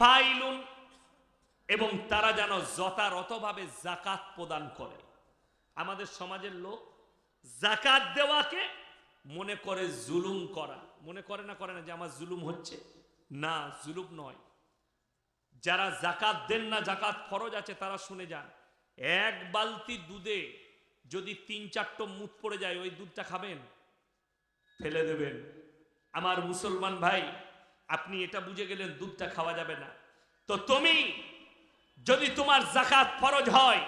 ফাইলুন, এবং তারা যেন যথাযথভাবে জাকাত প্রদান করে। আমাদের সমাজের লোক জাকাত দেওয়াকে মনে করে জুলুম করা। মনে করে না করে না যে আমার জুলুম হচ্ছে? না, জুলুম নয়। যারা জাকাত দেন না জাকাত ফরজ আছে, তারা শুনে যান। এক বালতি দুধে যদি তিন চারটো মুখ পড়ে যায়, ওই দুধটা খাবেন? ফেলে দেবেন। আমার মুসলমান ভাই আপনি এটা বুঝে গেলেন দুধটা খাওয়া যাবে না। তো তুমি যদি তোমার জাকাত ফরজ হয়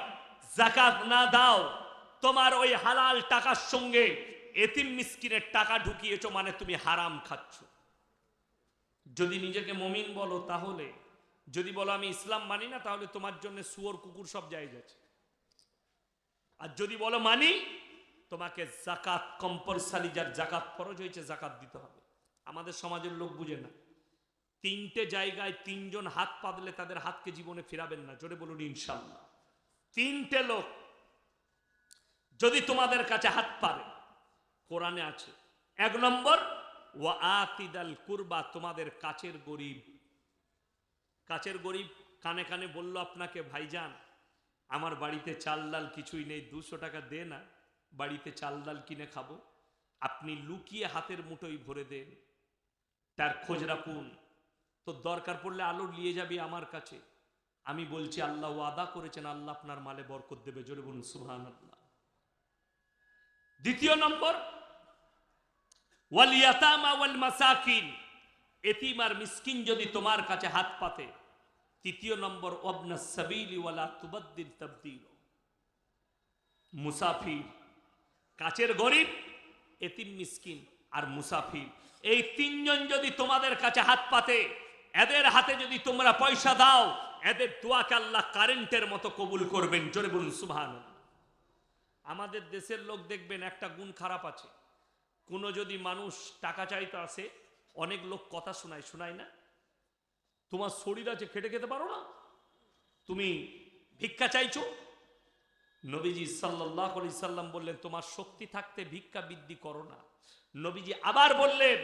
জাকাত না দাও, তোমার ওই হালাল টাকার সঙ্গে এতিম মিসকিনের টাকা ঢুকিয়েছো মানে তুমি হারাম খাচ্ছ। যদি নিজেকে মমিন বলো তাহলে, যদি বলো আমি ইসলাম মানি না, তাহলে তোমার জন্য শুয়োর কুকুর সব জায়জ আছে। আর যদি বলো মানি, তোমাকে জাকাত কম্পালসারি যার জাকাত ফরজ হয়েছে জাকাত দিতে হবে। আমাদের সমাজের লোক বুঝে না। তিনটে জায়গায় তিনজন হাত পাতলে তাদের হাতকে জীবনে ফেরাবেন না। জোরে বলুন ইনশাল্লাহ তিনটে লোক যদি তোমাদের কাছে হাত পারে, কোরআনে আছে, এক নম্বর, ওয়া আতিদাল কুরবা, তোমাদের কাছের গরিব। কাছের গরিব কানে কানে বলল আপনাকে, ভাইজান, আমার বাড়িতে চাল ডাল কিছুই নেই, দুশো টাকা দে না, বাড়িতে চাল ডাল কিনে খাব। আপনি লুকিয়ে হাতের মুঠোই ভরে দেন, তার খোঁজ রাখুন। তো দরকার পড়লে আলো নিয়ে যাবি আমার কাছে। আমি বলছি, আল্লাহ ওয়াদা করেছেন, আল্লাহ আপনার মালে বরকত দেবে। জোরে বলুন সুহান আল্লাহ দ্বিতীয় নম্বর এতিম আর মিসকিন যদি তোমার কাছে হাত পাতে। তৃতীয় নম্বর সাবিলি ওয়ালা মুসাফির, কাছের গরিব, এতিম, মিসকিন আর মুসাফির। এই তিনজন যদি তোমাদের কাছে হাত পাতে এদের হাতে যদি তোমরা পয়সা দাও, এদের দোয়াকে আল্লাহ কারেন্টের মতো কবুল করবেন। জোরে বলুন সুবহান আমাদের দেশের লোক দেখবেন একটা গুণ খারাপ আছে। কোনো যদি মানুষ টাকা চাইতে আসে, অনেক লোক কথা শোনায় শোনায় না? তোমার শরীর আছে, খেটে খেতে পারো না? তুমি ভিক্ষা চাইছো? নবীজি সাল্লাহ সাল্লাম বললেন, তোমার শক্তি থাকতে ভিক্ষা বৃদ্ধি করো না। নবীজি আবার বললেন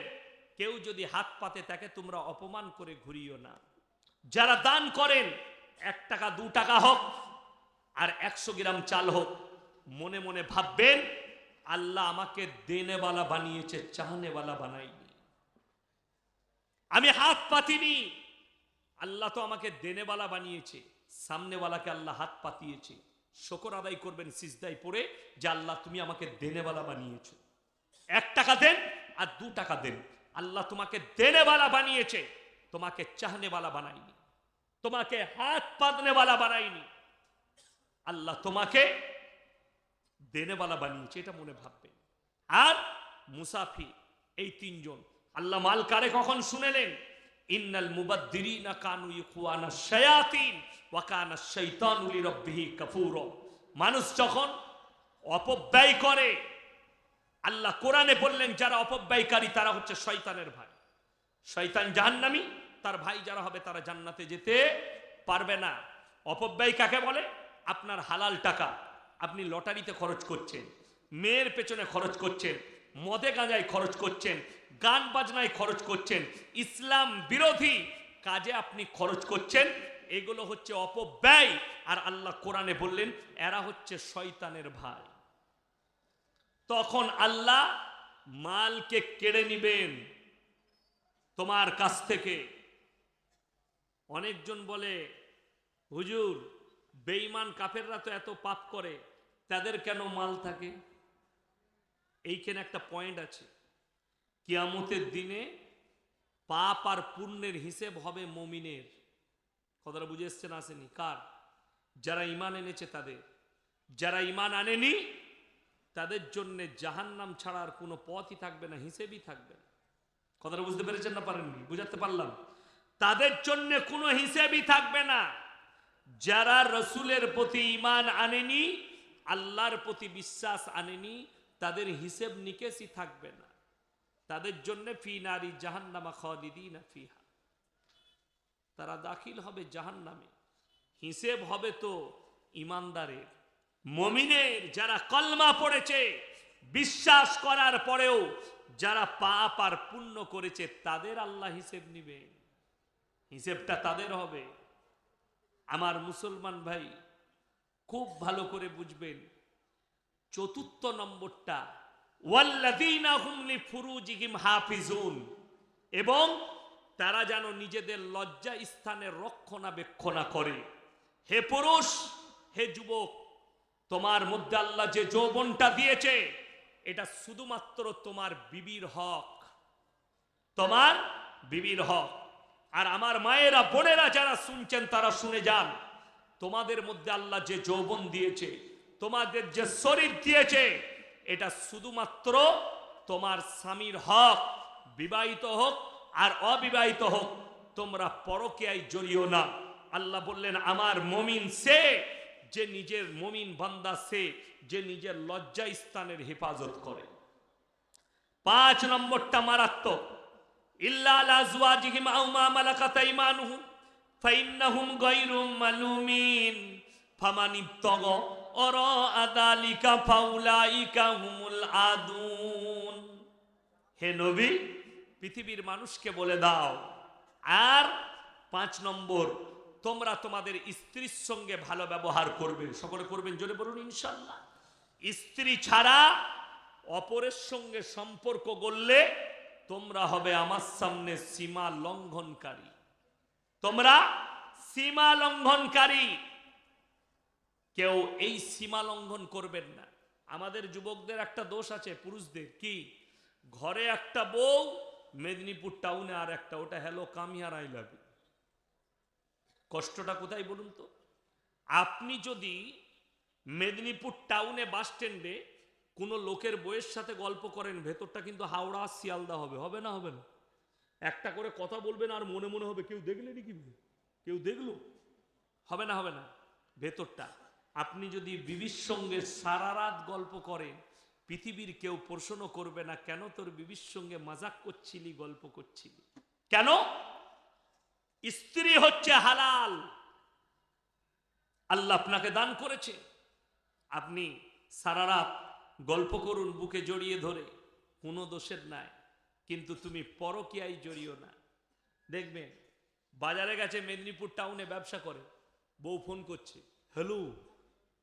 কেউ যদি হাত পাতে তাকে তোমরা অপমান করে ঘুরিও না। যারা দান করেন, এক টাকা, দু টাকা হোক, আর একশো গ্রাম চাল হোক, মনে মনে ভাববেন, আল্লাহ আমাকে দেনেওয়ালা বানিয়েছে চাহনেওয়ালা বানাইনি আমি হাত পাতিনি, আল্লাহ তো আমাকে দেনেওয়ালা বানিয়েছে, সামনেওয়ালাকে আল্লাহ হাত পাতিয়েছে। শকর আদায় করবেন সিজদাই পড়ে যে আল্লাহ তুমি আমাকে দেনেওয়ালা বানিয়েছো। এক টাকা দেন আর দু টাকা দেন। আল্লাহ তোমাকে দেনেওয়ালা বানিয়েছে, তোমাকে চাহনেওয়ালা বানাইনি তোমাকে হাত পাতনেওয়ালা বানাইনি আল্লাহ তোমাকে দেনেওয়ালা বানিয়েছে, এটা মনে ভাববে আর মুসাফি এই তিনজন, আল্লাহ মাল কারে কখন শুনেলেন? ইন্নাল মুবাদ্দিরিনা কানু ইখওয়ানা শায়াতিন ওয়া কানা শাইতানু লিরাব্বিহি কাফুরা মানুষ যখন অপব্যয় করে আল্লাহ কোরআনে বললেন, যারা অপব্যয়কারী তারা হচ্ছে শয়তানের ভাই। শয়তান জাহান্নামী, তার ভাই যারা হবে তারা জান্নাতে যেতে পারবে না। অপব্যয় কাকে বলে? আপনার হালাল টাকা, আপনি লটারিতে খরচ করছেন, মেয়ের পেছনে খরচ করছেন, মদে গাঁজায় খরচ করছেন, গান বাজনায় খরচ করছেন, ইসলাম বিরোধী কাজে আপনি খরচ করছেন, এগুলো হচ্ছে অপব্যয়। আর আল্লাহ কোরআনে বললেন, এরা হচ্ছে শয়তানের ভাই। তখন আল্লাহ মালকে কেড়ে নিবেন তোমার কাছ থেকে। অনেকজন বলে, হুজুর, বেঈমান কাফেররা তো এত পাপ করে, তাদের কেন মাল থাকে? এইখানে একটা পয়েন্ট আছে। কিয়ামতের দিনে পাপ আর পুণ্যের হিসেব হবে মমিনের। কথাটা বুঝে এসছেন আসেনি? কার? যারা ইমান এনেছে তাদের। যারা ইমান আনেনি তাদের জন্য জাহান্নাম ছাড়া আর কোনো পথই থাকবে না, হিসেবই থাকবে না। কথাটা বুঝতে পেরেছেন না পারেননি? বুঝাতে পারলাম। তাদের জন্য কোনো হিসেবই থাকবে না। যারা রসুলের প্রতি ইমান আনেনি, আল্লাহর প্রতি বিশ্বাস আনেনি, তাদের হিসেব নিকেশই থাকবে না। তাদের জন্য ফি নারী জাহান্নামা না ফিহা। তারা দাখিল হবে জাহান্নামে। হিসেব হবে তো ইমানদারের মমিনের যারা কলমা পড়েছে, বিশ্বাস করার পরেও যারা পাপ আর পুণ্য করেছে, তাদের আল্লাহ হিসেব নিবে। হিসেবটা তাদের হবে। আমার মুসলমান ভাই খুব ভালো করে বুঝবেন, চতুর্থ নম্বরটা এবং তারা যেন নিজেদের লজ্জা স্থানে রক্ষণাবেক্ষণা করে। হে পুরুষ, হে যুবক তোমার মধ্যে আল্লাহ যে যৌবনটা দিয়েছে, এটা শুধুমাত্র তোমার বিবির হক। তোমার বিবির হক। আর আমার মায়েরা, বোনেরা যারা শুনছেন, তারা শুনে যান। তোমাদের মধ্যে আল্লাহ যে যৌবন দিয়েছে, তোমাদের যে শরীর দিয়েছে, এটা শুধুমাত্র তোমার স্বামীর হক। বিবাহিত হোক আর অবিবাহিত হোক, তোমরা পরকীয়ায় জড়িও না। আল্লাহ বললেন, আমার মমিন সে যে নিজের মমিন বান্দা সে, যে নিজের লজ্জা স্থানের হেফাজত করে। পাঁচ নম্বরটা মারাত্মক। হে নবী, পৃথিবীর মানুষকে বলে দাও, আর পাঁচ নম্বর তোমরা তোমাদের স্ত্রীর সঙ্গে ভালো ব্যবহার করবে। সকলে করবেন জোরে বলুন ইনশাল্লাহ স্ত্রী ছাড়া অপরের সঙ্গে সম্পর্ক গড়লে তোমরা হবে আমার সামনে সীমা লঙ্ঘনকারী। তোমরা সীমা লঙ্ঘনকারী। কেউ এই সীমা লঙ্ঘন করবেন না। আমাদের যুবকদের একটা দোষ আছে, পুরুষদের কি? ঘরে একটা বউ, মেদিনীপুর টাউনে আর একটা, ওটা হ্যালো কামিয়ার আই কষ্টটা কোথায় বলুন তো? আপনি যদি মেদিনীপুর টাউনে বাস স্ট্যান্ডে কোনো লোকের বইয়ের সাথে গল্প করেন, ভেতরটা কিন্তু হাওড়া, শিয়ালদা হবে হবে না হবে না? একটা করে কথা বলবেন আর মনে মনে হবে, কেউ দেখলেনি কি কেউ দেখল? হবে না হবে না? ভেতরটা। আপনি যদি বিবির সঙ্গে সারা রাত গল্প করেন, পৃথিবীর কেউ প্রশ্ন করবে না, কেন তোর বিবির সঙ্গে মাজাক করছিলি, গল্প করছিলি? কেন? স্ত্রী হচ্ছে হালাল। আল্লাহ আপনাকে দান করেছে। আপনি সারা রাত গল্প করুন বুকে জড়িয়ে ধরে, কোনো দোষের নাই। কিন্তু তুমি পরকিয়ায় জড়িও না। দেখবেন, বাজারে গেছে, মেদিনীপুর টাউনে ব্যবসা করে, বউ ফোন করছে, হ্যালো,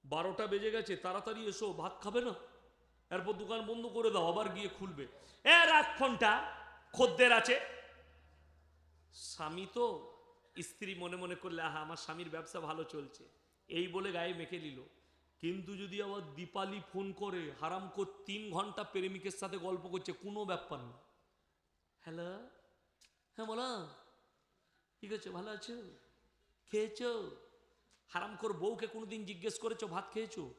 বারোটা বেজে গেছে, তাড়াতাড়ি এসো, ভাত খাবে না? এরপর দোকান বন্ধ করে দাও, আবার গিয়ে খুলবে। এ রাখ ফোনটা খদ্দের আছে। স্বামী তো স্ত্রী মনে মনে করলে, আহা, আমার স্বামীর ব্যবসা ভালো চলছে। এই বলে গায়ে মেখে নিল। কিন্তু যদি আবার দীপালি ফোন করে, হারাম কর তিন ঘণ্টা প্রেমিকের সাথে গল্প করছে, কোনো ব্যাপার না। হ্যালো হ্যাঁ বলো ঠিক আছে ভালো আছো? খেয়েছো? কর বউকে কোনোদিন জিজ্ঞেস করেছ, ভাত খেয়েছো?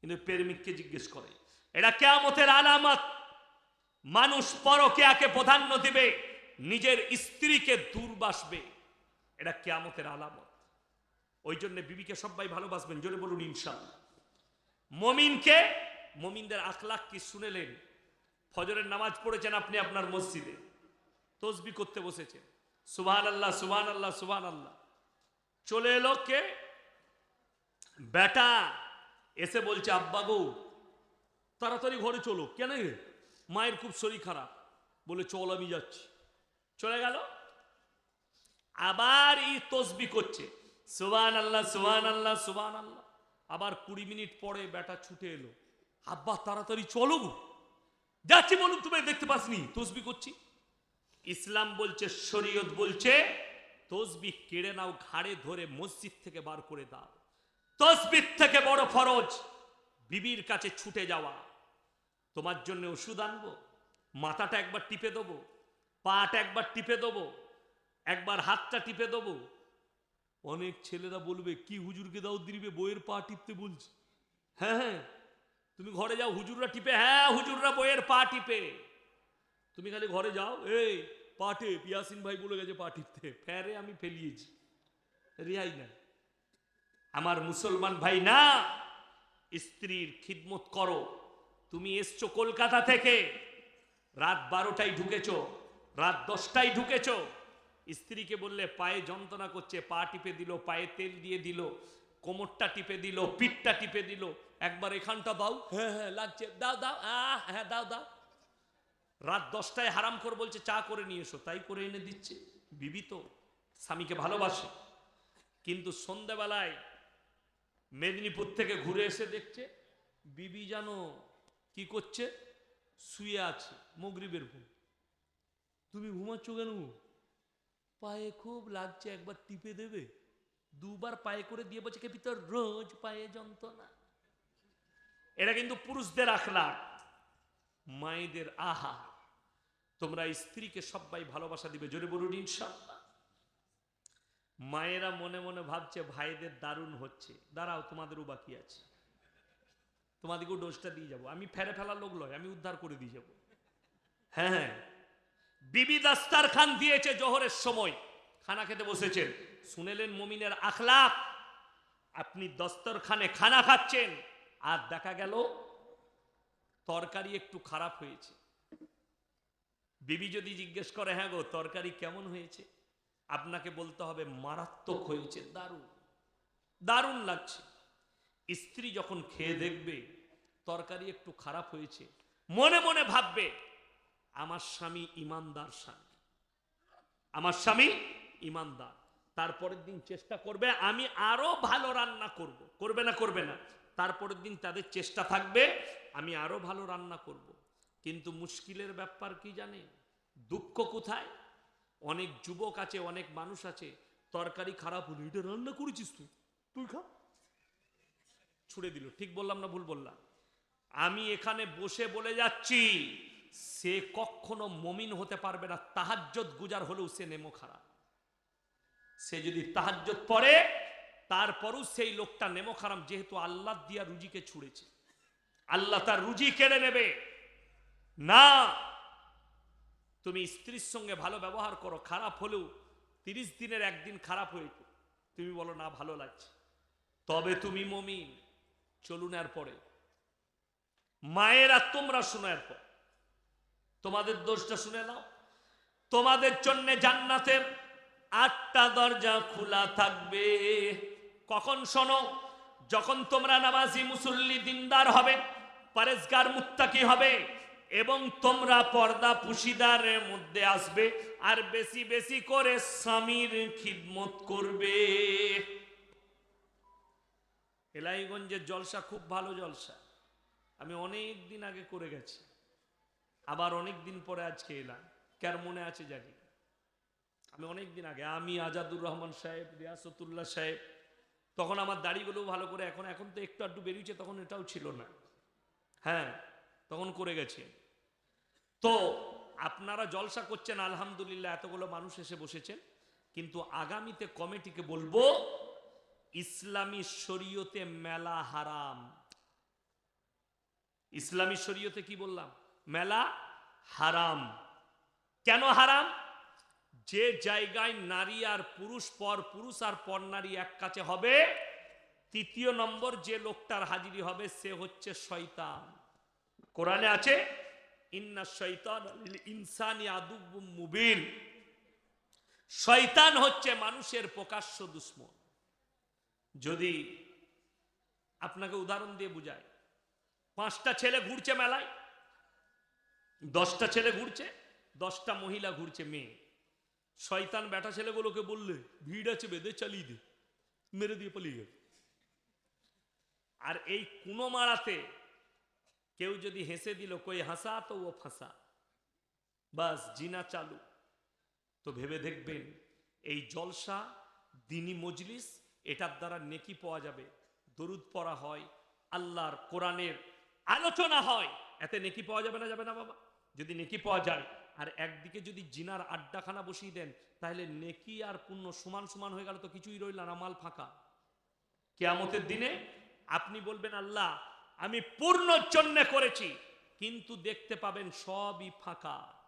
কিন্তু প্রেমিককে জিজ্ঞেস করে। এটা কেয়ামতের আলামত। মানুষ পরকেয়াকে প্রাধান্য দিবে। নিজের স্ত্রীকে দূরবাসবে এটা কেয়ামতের আলামত। ওই জন্য বিবিকে সবাই ভালোবাসবেন, জোরে বলুন ইনশাল্লাহ মমিনকে, মমিনদের আখলাখ কি শুনেলেন? ফজরের নামাজ পড়েছেন আপনি আপনার মসজিদে। তসবি করতে বসেছেন। সুবহান আল্লাহ সুবহান আল্লাহ সুবহান আল্লাহ চলে এলো কে? বেটা, এসে বলছে, আব্বা গো, তাড়াতাড়ি ঘরে চলো। কেন? মায়ের খুব শরীর খারাপ। বলে, চল আমি যাচ্ছি। চলে গেল। আবার ই তসবি করছে। সুবান আল্লাহ সুবান আল্লাহ সুবান আল্লাহ আবার কুড়ি মিনিট পরে বেটা ছুটে এলো। আব্বা, তাড়াতাড়ি চলো গো। যাচ্ছি বলুন, তুমি দেখতে পাসনি। তসবি করছি। ইসলাম বলছে, শরীয়ত বলছে, তসবি কেড়ে নাও, ঘাড়ে ধরে মসজিদ থেকে বার করে দাও। তসবির থেকে বড় ফরজ। বিবির কাছে ছুটে যাওয়া। তোমার জন্য ওষুধ আনব, মাথাটা একবার টিপে দেবো। পাটা একবার টিপে দেবো, একবার হাতটা টিপে দেবো। অনেক ছেলেরা বলবে, কি হুজুরকে দাও দিবে, বইয়ের পা টিপতে বলছি। হ্যাঁ হ্যাঁ তুমি ঘরে যাও, হুজুররা টিপে হ্যাঁ হুজুররা বইয়ের পা টিপে। তুমি খালি ঘরে যাও, এই, পা টেপ। ইয়াসিন ভাই বলে গেছে, পা টিপতে। ফেরে আমি ফেলিয়েছি। রেহাই না আমার মুসলমান ভাই, না, স্ত্রীর খিদমত করো। তুমি এসছো কলকাতা থেকে। রাত বারোটায় ঢুকেছো। রাত দশটায় ঢুকেছ। স্ত্রীকে বললে পায়ে যন্ত্রণা করছে পা টিপে দিল পায়ে তেল দিয়ে দিল কোমরটা টিপে দিল পিঠটা টিপে দিল। একবার এখানটা দাও। হ্যাঁ হ্যাঁ লাগছে। দাও দাও হ্যাঁ দাও দাও। রাত দশটায় হারাম করে বলছে চা করে নিয়ে এসো। তাই করে এনে দিচ্ছে। বিবি তো স্বামীকে ভালোবাসে। কিন্তু সন্ধ্যাবেলায় মেদিনীপুর থেকে ঘুরে এসে দেখছে বিবি জানো কি করছে শুয়ে আছে মগরিবের ঘুম। তুমি ঘুমাচ্ছ কেন? পায়ে খুব লাগছে একবার টিপে দেবে। দুবার পায়ে করে দিয়ে বলছে ভিতর? রোজ পায়ে যন্ত্রণা। এটা কিন্তু পুরুষদের আখলা মায়েদের আহা। তোমরা স্ত্রীকে সবাই ভালোবাসা দিবে জোরে বলুন ইনশাল্লাহ মায়েরা মনে মনে ভাবছে ভাইদের দারুণ হচ্ছে। দাঁড়াও তোমাদেরও বাকি আছে। তোমাদেরকেও ডোজটা দিয়ে যাব। আমি ফেরে ফেলার লোক লয় আমি উদ্ধার করে দিয়ে যাব। হ্যাঁ হ্যাঁ। বিবি দাস্তার খান দিয়েছে জোহরের সময়। খানা খেতে বসেছেন। শুনেলেন মমিনের আখলাক আপনি দস্তরখানে খানা খাচ্ছেন। আর দেখা গেল, তরকারি একটু খারাপ হয়েছে। বিবি যদি জিজ্ঞেস করে হ্যাঁ গো, তরকারি কেমন হয়েছে? আপনাকে বলতে হবে, মারাত্মক হয়েছে, দারুণ। দারুণ লাগছে। স্ত্রী যখন খেয়ে দেখবে, তরকারি একটু খারাপ হয়েছে, মনে মনে ভাববে আমার স্বামী ইমানদার স্বামী। আমার স্বামী ইমানদার। তারপরের দিন চেষ্টা করবে, আমি আরও ভালো রান্না করব। করবে না করবে না। তারপরের দিন তাদের চেষ্টা থাকবে, আমি আরও ভালো রান্না করব। কিন্তু মুশকিলের ব্যাপার কি জানে দুঃখ কোথায়? অনেক যুবক আছে, অনেক মানুষ আছে, তরকারি খারাপ হলো, এটা রান্না করেছিস তুই? তুই খা। ছুড়ে দিল। ঠিক বললাম না, ভুল বললাম? আমি এখানে বসে বলে যাচ্ছি সে কখনো মমিন হতে পারবে না তাহাজ্জত গুজার হলেও সে নেমো খারাপ সে যদি তাহাজ্জত পড়ে তারপরও সেই লোকটা নেমো খারাপ যেহেতু আল্লাহ দিয়া রুজিকে ছুঁড়েছে। আল্লাহ তার রুজি কেড়ে নেবে। না, তুমি স্ত্রীর সঙ্গে ভালো ব্যবহার করো, খারাপ হলেও তিরিশ দিনের একদিন খারাপ হয়েছে তুমি বলো, না, ভালো লাগছে। তবে তুমি মমিন। চলুন এর পরে মায়েরা, তোমরা শোনার পর তোমাদের দোষটা শুনে নাও। তোমাদের জন্য জান্নাতের আটটা দরজা খোলা থাকবে। কখন শোনো, যখন তোমরা নামাজি মুসল্লি দিনদার হবে পারেজগার মুত্তাকি হবে, এবং তোমরা পর্দা পুশিদারের মধ্যে আসবে, আর বেশি বেশি করে স্বামীর খিদমত করবে। এলাইগঞ্জের জলসা খুব ভালো জলসা। আমি অনেক দিন আগে করে গেছি। আবার অনেক দিন পরে আজকে এলাম। কার মনে আছে জানি আমি অনেক দিন আগে, আমি আজাদুর রহমান সাহেব, রিয়াসতুল্লাহ সাহেব, তখন আমার দাড়িগুলো ভালো করে এখন এখন তো একটু আধটু বেরিয়েছে, তখন এটাও ছিল না। হ্যাঁ তখন করে গেছে। তো আপনারা জলসা করছেন, আলহামদুলিল্লাহ, এতগুলো মানুষ এসে বসেছেন। কিন্তু আগামীতে কমিটিকে বলব, ইসলামী শরীয়তে মেলা হারাম। ইসলামী শরীয়তে কি বললাম? মেলা হারাম। কেন হারাম? যে জায়গায় নারী আর পুরুষ পর পুরুষ আর পর নারী এক কাছে হবে, তৃতীয় নম্বর যে লোকটার হাজিরি হবে সে হচ্ছে শয়তান। কোরআনে আছে, ইন্না শৈতান মুবিন। শয়তান হচ্ছে মানুষের প্রকাশ্য দুশ্মন। যদি আপনাকে উদাহরণ দিয়ে বুঝায় পাঁচটা ছেলে ঘুরছে মেলায় দশটা ছেলে ঘুরছে, দশটা মহিলা ঘুরছে, মেয়ে। শয়তান বেটা ছেলেগুলোকে বললে, ভিড় আছে বেঁধে, চালিয়ে দে, মেরে দিয়ে পালিয়ে গেল। আর এই কুনো মারাতে কেউ যদি হেসে দিল, কই হাসা তো ও ফাঁসা, বাস জিনা চালু। তো ভেবে দেখবেন, এই জলসা, দিনী মজলিস, এটার দ্বারা নেকি পাওয়া যাবে। দরুদ পড়া হয়, আল্লাহর কোরআনের আলোচনা হয়, এতে নেকি পাওয়া যাবে না যাবে না বাবা? যদি নেকি পাওয়া যায়, আর একদিকে যদি জিনার আড্ডাখানা বসিয়ে দেন, তাহলে নেকি আর পুণ্য সমান সমান হয়ে গেল তো কিছুই রইল না মাল ফাঁকা। কেয়ামতের দিনে আপনি বলবেন, আল্লাহ, আমি পূর্ণ জন্যে করেছি। কিন্তু দেখতে পাবেন সবই ফাঁকা।